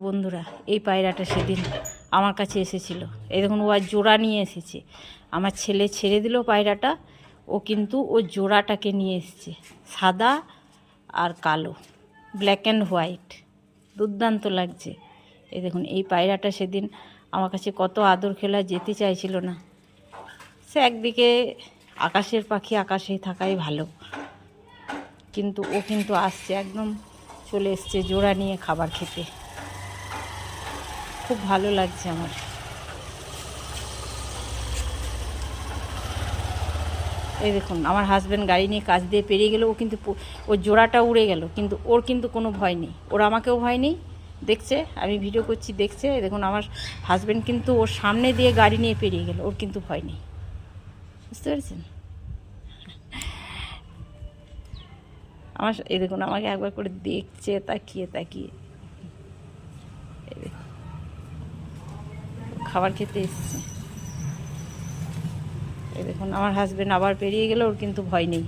বন্ধুরা, এই পায়রাটা সেদিন আমার কাছে এসেছিল। এই দেখুন, ও আর জোড়া নিয়ে এসেছে। আমার ছেলে ছেড়ে দিল পায়রাটা, ও কিন্তু ও জোড়াটাকে নিয়ে এসেছে। সাদা আর কালো ব্ল্যাক অ্যান্ড হোয়াইট দুর্দান্ত লাগছে। এই দেখুন, এই পায়রাটা সেদিন আমার কাছে কত আদর খেলা যেতে চাইছিল না। সে একদিকে আকাশের পাখি আকাশেই থাকাই ভালো, কিন্তু ও কিন্তু আসছে একদম চলে এসছে জোড়া নিয়ে খাবার খেতে। খুব ভালো লাগছে আমার। এই দেখুন, আমার হাজব্যান্ড গাড়ি নিয়ে কাজ দিয়ে পেরিয়ে গেল, ও কিন্তু ওর জোড়াটা উড়ে গেল, কিন্তু ওর কিন্তু কোনো ভয় নেই। ওর আমাকেও ভয় নেই, দেখছে, আমি ভিডিও করছি, দেখছে। দেখুন, আমার হাজব্যান্ড কিন্তু ওর সামনে দিয়ে গাড়ি নিয়ে পেরিয়ে গেল, ওর কিন্তু ভয় নেই। বুঝতে পেরেছেন? আমার এই দেখুন, আমাকে একবার করে দেখছে, তাকিয়ে তাকিয়ে এই দেখুন। খাবার খেতে এসছে। দেখুন আমার হাজব্যান্ড আবার পেরিয়ে গেলে ওর কিন্তু ভয় নেই।